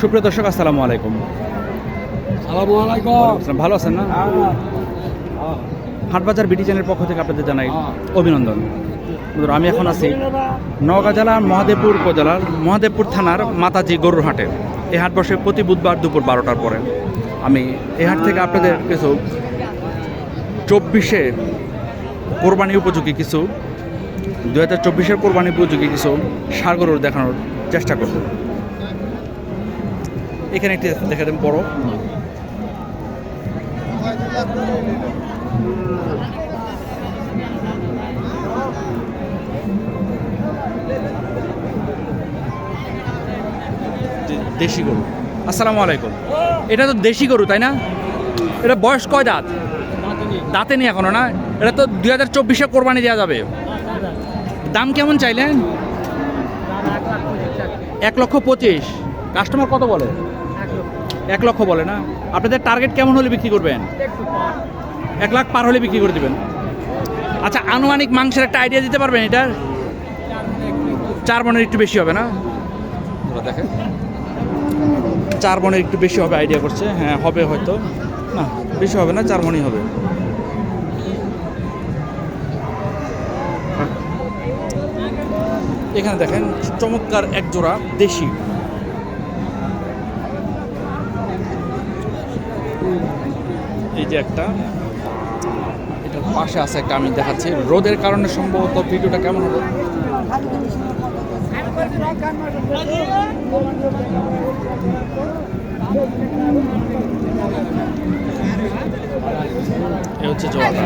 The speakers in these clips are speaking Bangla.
সুপ্রিয় দর্শক আসসালামু আলাইকুম। ভালো আছেন না? হাটবাজার বিটি চ্যানেলের পক্ষ থেকে আপনাদের জানাই অভিনন্দন। আমি এখন আছি নওগাঁ জেলার মহাদেবপুর উপজেলার মহাদেবপুর থানার মাতাজি গরুর হাটে। এই হাট বসে প্রতি বুধবার দুপুর বারোটার পরে। আমি এই হাট থেকে আপনাদের কিছু চব্বিশে কোরবানি উপযোগী কিছু দু হাজার চব্বিশের কোরবানি উপযোগী কিছু সার গরুর দেখানোর চেষ্টা করব। এখানে একটি দেখা দেন, বড়। দেশি গরু। আসসালামু আলাইকুম। এটা তো দেশি গরু, তাই না? এটা বয়স কয় দাঁত? দাঁতে নেই এখনও না? এটা তো দুই হাজার চব্বিশে কোরবানি দেওয়া যাবে। দাম কেমন চাইলেন? এক লক্ষ পঁচিশ। কাস্টমার কত বলে? এক লক্ষ বলে না? আপনাদের টার্গেট কেমন হলে বিক্রি করবেন? এক লাখ পার হলে বিক্রি করে দেবেন। আচ্ছা আনুমানিক মাংসের একটা আইডিয়া দিতে পারবেন এটার চার মনের একটু বেশি হবে না? দেখেন চার মনের একটু বেশি হবে আইডিয়া করছে। হ্যাঁ হবে হয়তো। না বেশি হবে না চার মনই হবে। এখানে দেখেন চমৎকার এক জোড়া দেশি। এই যে একটা। এটার পাশে আছে একটা আমি দেখাচ্ছি। রোদের কারণে সম্ভবত ভিডিওটা কেমন হবে এ হচ্ছে জোড়াটা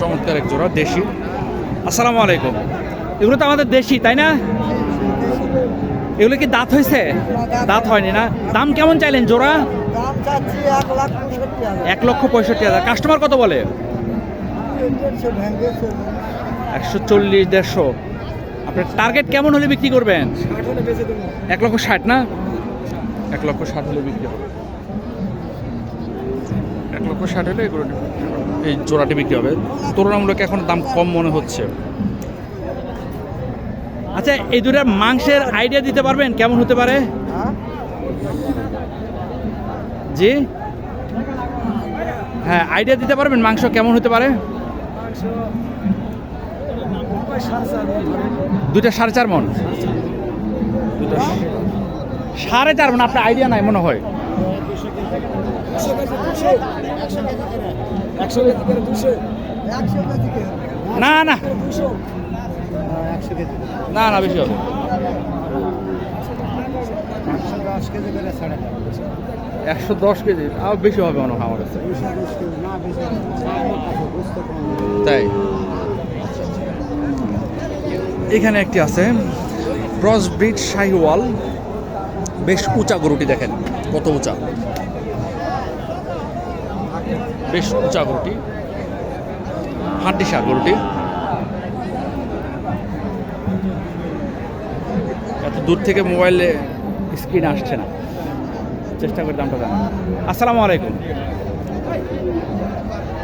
চমৎকার এক জোড়া দেশি। আসসালামু আলাইকুম। এগুলো তো আমাদের দেশি তাই না? এগুলো কি দাঁত হয়েছে? দাঁত হয়নি না? দাম কেমন চাইলেন জোড়া? এক লক্ষ পঁয়ষট্টি হাজার। কাস্টমার কত বলে? একশো চল্লিশ দেড়শো। আপনার টার্গেট কেমন হলে বিক্রি করবেন? এক লক্ষ ষাট না? এক লক্ষ ষাট হলে বিক্রি হবে। এক লক্ষ ষাট হলে এই জোড়াটি বিক্রি হবে। তুলনামূলক এখন দাম কম মনে হচ্ছে। আচ্ছা এই দুটার মাংসের আইডিয়া দিতে পারবেন? কেমন হতে পারে? জি? হ্যাঁ আইডিয়া দিতে পারবেন? মাংস কেমন হতে পারে? দুটা সাড়ে চার মন। সাড়ে চার মন আপনার আইডিয়া নাই মনে হয়? না না। একশো কেজি না না বেশি হবে। একশো দশ কেজি আরও বেশি হবে মনে হয় আমার কাছে। তাই। এখানে একটি আছে ক্রস ব্রিজ শাহিওয়াল। বেশ উঁচা গরুটি দেখেন কত উঁচা। বেশ উঁচা গরুটি। হাড্ডি সার গরুটি। এত দূর থেকে মোবাইলে স্ক্রিন আসছে না। চেষ্টা করে দামটা জানা আসসালামু আলাইকুম।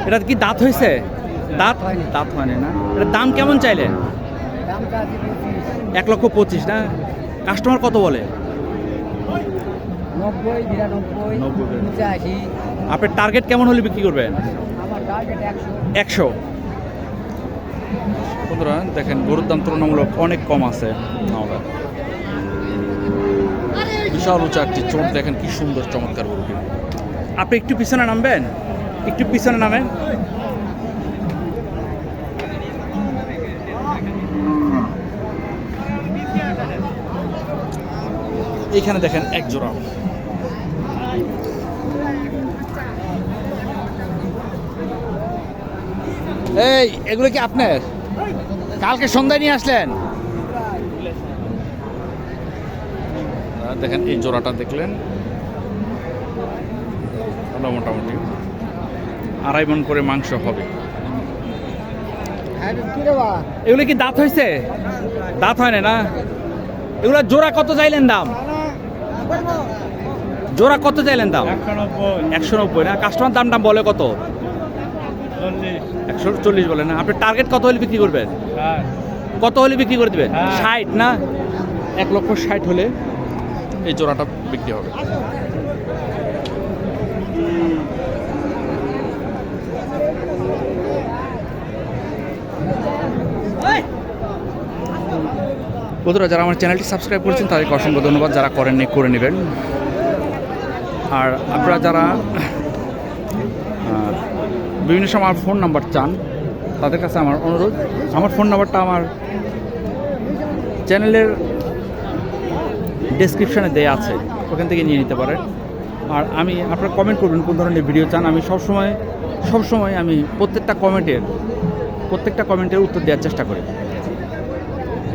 এটা কি দাঁত হয়েছে? দাঁত? হয়নি। দাঁত হয়নি না? এটার দাম কেমন পঁচিশ। এক লক্ষ পঁচিশ না? কাস্টমার কত বলে? আপনার টার্গেট কেমন হলে বিক্রি করবেন? একশো। বন্ধুরা, দেখেন, গরুর দাম তুলনামূলক অনেক কম আছে। আমাদের বিশাল একটি চোট, দেখেন কি সুন্দর, চমৎকার গরুটি আপনি একটু পিছনে নামবেন? একটু পিছনে নামেন। এইখানে দেখেন, এক জোড়া। এই এগুলো কি আপনার? কালকে সন্ধ্যায় নিয়ে আসলেন? দেখেন এই জোড়াটা দেখলেন? ভালো মোটামুটি। আড়াই মন করে মাংস হবে। হ্যাঁ এগুলো কি দাঁত হয়েছে? দাঁত হয় না না? এগুলো জোড়া কত চাইলেন দাম? জোড়া কত চাইলেন দাম? একশো নব্বই। না? কাস্টমার দাম দাম বলে কত? একশো চল্লিশ বলে না। আপনি টার্গেট কত হলে বিক্রি করবেন? কত হলে বিক্রি করে দেবেন। ষাট। না? এক লক্ষ ষাট হলে এই জোড়াটা বিক্রি হবে। বন্ধুরা যারা আমার চ্যানেলটি সাবস্ক্রাইব করেছেন তাদেরকে অসংখ্য ধন্যবাদ। যারা করেননি করে নেবেন। আর আপনারা যারা বিভিন্ন সময় আমার ফোন নাম্বার চান, তাদের কাছে আমার অনুরোধ। আমার ফোন নাম্বারটা আমার চ্যানেলের ডেসক্রিপশানে দেয়া আছে, ওখান থেকে নিয়ে নিতে পারেন। আর আমি, আপনারা কমেন্ট করবেন কোন ধরনের ভিডিও চান। আমি সবসময় সবসময় আমি প্রত্যেকটা কমেন্টের প্রত্যেকটা কমেন্টের উত্তর দেওয়ার চেষ্টা করি।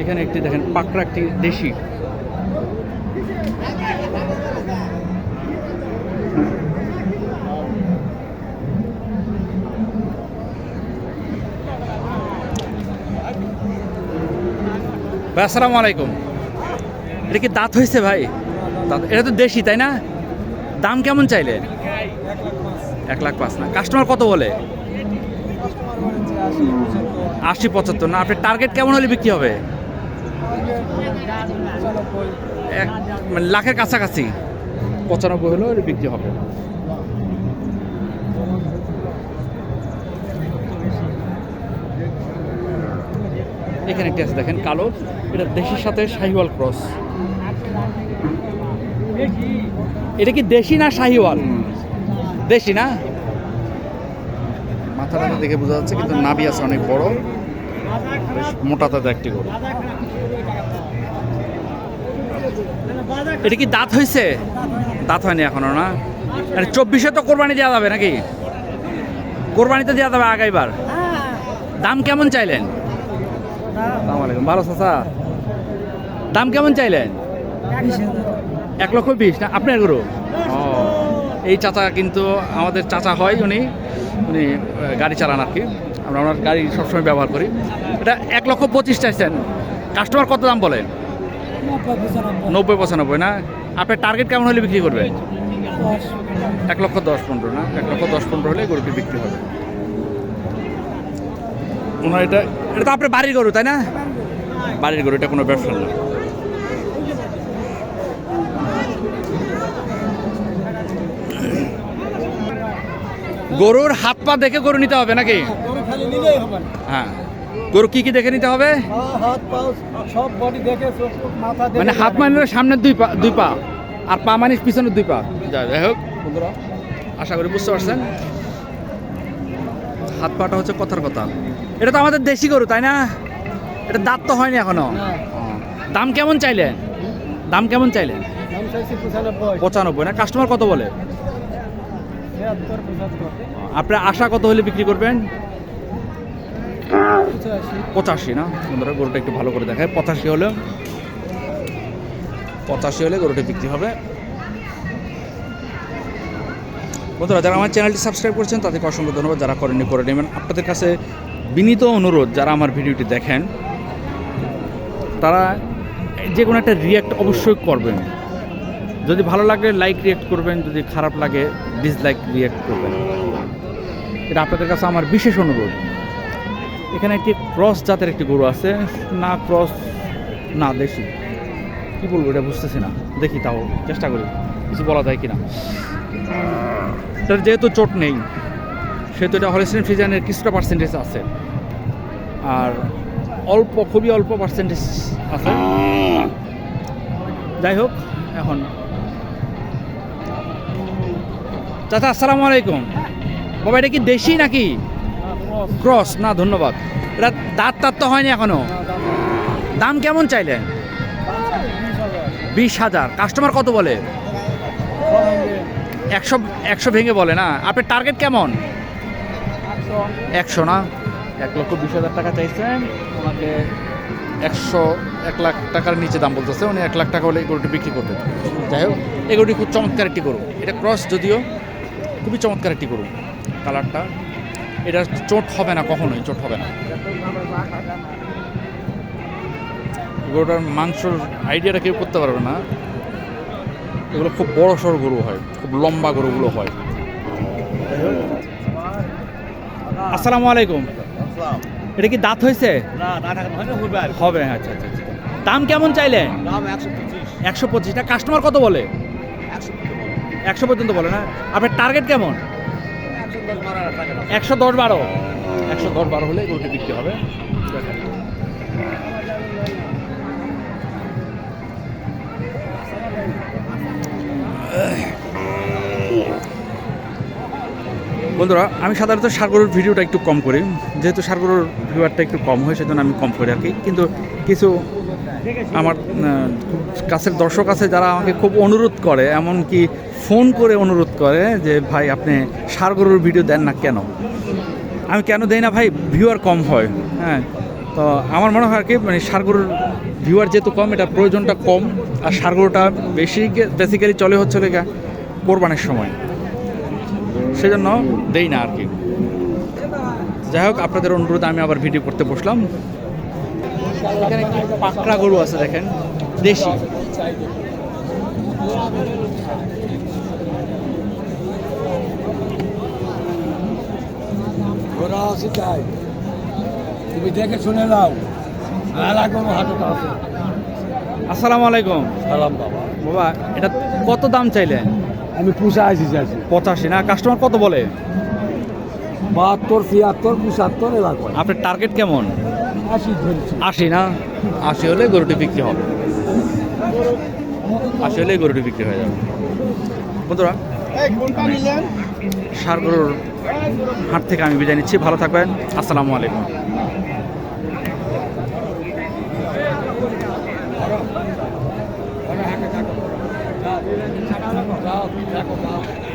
এখানে একটি দেখেন, পাকড়া একটি দেশি ভাই, আসসালামু আলাইকুম। এটা কি দাঁত হয়েছে ভাই? দাঁত, এটা তো দেশি, তাই না? দাম কেমন চাইলে? এক লাখ পাঁচ না। কাস্টমার কত বলে? আশি পঁচাত্তর না। আপনার টার্গেট কেমন হলে বিক্রি হবে? মানে লাখের কাছাকাছি। পঁচানব্বই হলেও বিক্রি হবে। এখানে একটি আছে দেখেন কালো। এটা দেশির সাথে শাহিওয়াল ক্রস। এটা কি দেশি না শাহিওয়াল? দেশি না? মাথাটা দেখে বোঝা যাচ্ছে কিন্তু নাভি আছে অনেক বড়। মোটা তাতে একটি গরু। এটা কি দাঁত হয়েছে দাঁত হয়নি এখনও না? আরে চব্বিশে তো কোরবানি দেওয়া যাবে নাকি? কোরবানিতে দেওয়া যাবে আগাইবার। দাম কেমন চাইলেন? চাচা দাম কেমন চাইলেন? এক লক্ষ বিশ, না? আপনার গরু? ও, এই চাচা কিন্তু আমাদের চাচা হয় উনি। উনি গাড়ি চালান আর কি। আমরা ওনার গাড়ি সবসময় ব্যবহার করি। এটা এক লক্ষ পঁচিশ চাইছেন। কাস্টমার কত দাম বলেন? নব্বই পঁচানব্বই, না? আপনার টার্গেট কেমন হলে বিক্রি করবেন? এক লক্ষ দশ পনেরো, না? এক লক্ষ দশ পনেরো হলে গরুটি বিক্রি হবে। ওনার এটা এটা তো আপনার বাড়ির গরু তাই না? বাড়ির গরু এটা কোনো ব্যবসা না। গরুর হাত পা দেখে গরু নিতে হবে নাকি? গরু খালি নিলেই হবে না। হ্যাঁ। গরু কি কি দেখে নিতে হবে? হাত পা সব বডি দেখে চোখ মুখ, মাথা দেখে মানে হাত মানে সামনের দুই পা দুই পা আর পা মানে পিছনের দুই পা। যাই যাই হোক বন্ধুরা আশা করি বুঝতে পারছেন। হাত পাটা হচ্ছে কথার কথা। এটা তো আমাদের দেশি গরু তাই না? এটা দাঁত তো হয়নি এখনও। দাম কেমন চাইলেন দাম কেমন চাইলেন পঁচানব্বই। না? কাস্টমার কত বলে? আপনার আশা কত হলে বিক্রি করবেন? পঁচাশি। পঁচাশি না? বন্ধুরা গরুটা একটু ভালো করে দেখায় পঁচাশি হলে পঁচাশি হলে গরুটা বিক্রি হবে। বন্ধুরা যারা আমার চ্যানেলটি সাবস্ক্রাইব করছেন তাদেরকে অসংখ্য ধন্যবাদ। যারা করেননি করে নেবেন। আপনাদের কাছে বিনীত অনুরোধ যারা আমার ভিডিওটি দেখেন, তারা যে কোনো একটা রিয়াক্ট অবশ্যই করবেন। যদি ভালো লাগে লাইক রিয়াক্ট করবেন, যদি খারাপ লাগে ডিসলাইক রিয়াক্ট করবেন। এটা আপনাদের কাছে আমার বিশেষ অনুরোধ। এখানে একটি ক্রস জাতের একটি গরু আছে, না ক্রস না দেশি। কি বলব এটা বুঝতেছি না। দেখি তাও চেষ্টা করি, কিছু বলা যায় কিনা। এটার যেহেতু চোট নেই সেহেতু এটা হলিস্টেন ফিজানের কিছুটা পার্সেন্টেজ আছে। আর অল্প, খুবই অল্প পার্সেন্টেজ আছে। যাই হোক, এখন। চাচা, আসসালামু আলাইকুম। বাবা, এটা কি দেশি নাকি? ক্রস না, ধন্যবাদ। এটা দাঁত তাত তো হয়নি এখনও? দাম কেমন চাইলেন? বিশ হাজার। কাস্টমার কত বলে? একশো একশো ভেঙে বলে না। আপনার টার্গেট কেমন? একশো না? এক লক্ষ বিশ হাজার টাকা চাইছেন। ওনাকে একশো, এক লাখ টাকার নিচে দাম বলতেছে। উনি এক লাখ টাকা হলে এই গরুটি বিক্রি করবেন। যাই হোক, এই গরুটি খুব চমৎকার একটি গরু। এটা ক্রস যদিও খুবই চমৎকার একটি গরু, কালারটা। এটা চোট হবে না, কখনোই চোট হবে না। গরুটার মাংসর আইডিয়াটা কেউ করতে পারবে না। এগুলো খুব বড় সড় গরু হয়, খুব লম্বা গরুগুলো হয়। আসসালামু। আলাইকুম। এটা কি দাঁত হয়েছে? হয় হবে আচ্ছা আচ্ছা আচ্ছা। দাম কেমন চাইলেন? একশো পঁচিশ। একশো পঁচিশটা কাস্টমার কত বলে? একশো পর্যন্ত বলে। না? আপনার টার্গেট কেমন? একশো দশ বারো। একশো দশ বারো হলে গরুটি বিক্রি হবে। বন্ধুরা, আমি সাধারণত সারগরুর ভিডিওটা একটু কম করি। যেহেতু সারগরুর ভিউয়ারটা একটু কম হয়, সেজন্য আমি কম করি কি কিন্তু কিছু আমার কাছের দর্শক আছে যারা আমাকে খুব অনুরোধ করে, এমনকি ফোন করে অনুরোধ করে যে, ভাই, আপনি সারগরুর ভিডিও দেন না কেন? আমি কেন দেই না, ভাই? ভিউয়ার কম হয় হ্যাঁ। তো আমার মনে হয় আর কি মানে সারগরুর ভিউয়ার যেহেতু কম, এটা প্রয়োজনটা কম। আর সারগরুটা বেশি বেসিক্যালি চলে হচ্ছে লেগা কোরবানির সময়। সেজন্য দেই না আর কি। যাই হোক আপনাদের অনুরোধ আমি আবার ভিডিও করতে বসলাম। এখানে একটি পাকড়া গরু আছে দেখেন দেশি। আছে তাই। তুমি দেখে শুনে নাও। মেলা আসসালামু আলাইকুম। সালাম বাবা। বাবা এটা কত দাম চাইলেন? আমি পুষা আছি চাইছি। পঁচাশি না? কাস্টমার কত বলে? বাহাত্তর ছিয়াত্তর পঁচাত্তর এরকম আপনার টার্গেট কেমন? আশি আশি না? আশি হলে গরুটি বিক্রি হবে। আশি হলে গরুটি বিক্রি হয়ে যাবে। বন্ধুরা সার গরুর হাট থেকে আমি বিদায় নিচ্ছি। ভালো থাকবেন। আসসালামু আলাইকুম। tal, já com tal.